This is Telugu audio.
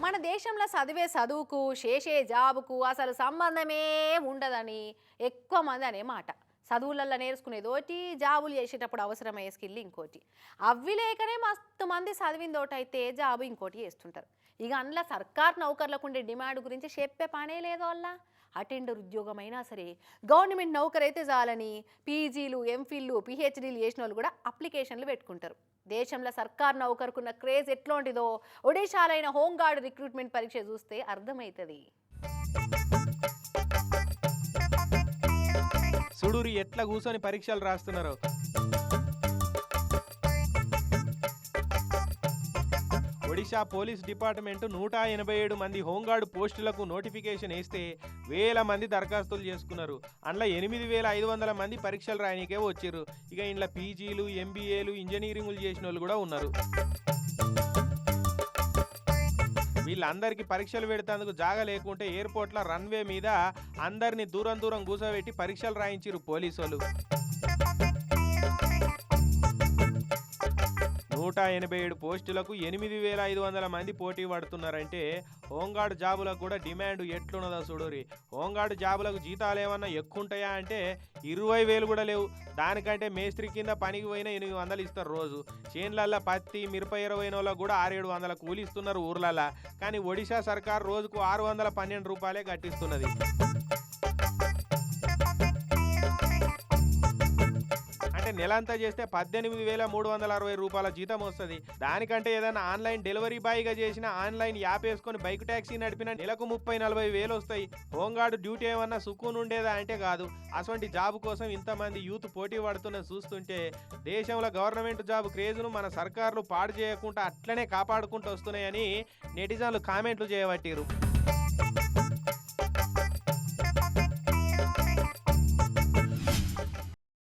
మన దేశంలో చదివే చదువుకు చేసే జాబుకు అసలు సంబంధమే ఉండదని ఎక్కువ మంది అనే మాట. చదువులల్లో నేర్చుకునేది ఒకటి జాబులు చేసేటప్పుడు అవసరమయ్యే స్కిల్ ఇంకోటి. అవి లేకనే మస్తు మంది చదివింది అయితే జాబు ఇంకోటి చేస్తుంటారు. ఇక అందులో సర్కార్ నౌకర్లకు ఉండే డిమాండ్ గురించి చెప్పే పనే లేదు అలా అటెండర్ ఉద్యోగం అయినా సరే గవర్నమెంట్ నౌకర్ అయితే చాలని పీజీలు ఎంఫిల్లు పిహెచ్డీలు చేసిన వాళ్ళు కూడా అప్లికేషన్లు పెట్టుకుంటారు. దేశంలో సర్కార్ నౌకర్కున్న క్రేజ్ ఎట్లాంటిదో ఒడిశాలైన హోంగార్డ్ రిక్రూట్మెంట్ పరీక్ష చూస్తే అర్థమవుతుంది సుడూరి ఎట్లా కూర్చొని పరీక్షలు రాస్తున్నారు? ఒడిశా పోలీస్ డిపార్ట్మెంట్ నూట ఎనభై ఏడు మంది హోంగార్డ్ పోస్టులకు నోటిఫికేషన్ వేస్తే వేల మంది దరఖాస్తులు చేసుకున్నారు. అందులో ఎనిమిది వేల ఐదు వందల మంది పరీక్షలు రాయనికే వచ్చారు. ఇక ఇంట్లో పీజీలు ఎంబీఏలు ఇంజనీరింగ్లు చేసిన వాళ్ళు కూడా ఉన్నారు. వీళ్ళందరికీ పరీక్షలు పెడతాందుకు జాగ లేకుంటే ఎయిర్పోర్ట్ల రన్వే మీద అందరిని దూరం దూరం కూసోబెట్టి పరీక్షలు రాయించారు పోలీసు వాళ్ళు నూట ఎనభై ఏడు పోస్టులకు ఎనిమిది వేల ఐదు వందల మంది పోటీ పడుతున్నారంటే హోంగార్డ్ జాబులకు కూడా డిమాండ్ ఎట్లున్నదో చూడరి హోంగార్డ్ జాబులకు జీతాలు ఏమన్నా ఎక్కువ ఉంటాయా అంటే ఇరవై వేలు కూడా లేవు. దానికంటే మేస్త్రి కింద పనికి పోయిన ఎనిమిది వందలు ఇస్తారు రోజు. చేన్లల్లో పత్తి మిరప ఇరవై వాళ్ళకు కూడా ఆరేడు వందల కూలి ఇస్తున్నారు ఊర్లల్లో. కానీ ఒడిశా సర్కార్ రోజుకు ఆరు వందల పన్నెండు రూపాయలే కట్టిస్తున్నది. నెలంతా చేస్తే పద్దెనిమిది వేల మూడు వందల అరవై రూపాయల జీతం వస్తుంది. దానికంటే ఏదైనా ఆన్లైన్ డెలివరీ బాయ్గా చేసిన ఆన్లైన్ యాప్ వేసుకొని బైక్ ట్యాక్సీ నడిపిన నెలకు ముప్పై నలభై వేలు వస్తాయి. హోంగార్డ్ డ్యూటీ ఏమన్నా సుకూన్ ఉండేదా అంటే కాదు. అటువంటి జాబ్ కోసం ఇంతమంది యూత్ పోటీ పడుతున్న చూస్తుంటే దేశంలో గవర్నమెంట్ జాబ్ క్రేజ్ను మన సర్కార్లు పాడు చేయకుండా అట్లనే కాపాడుకుంటూ వస్తున్నాయని నెటిజన్లు కామెంట్లు చేయబట్టిరు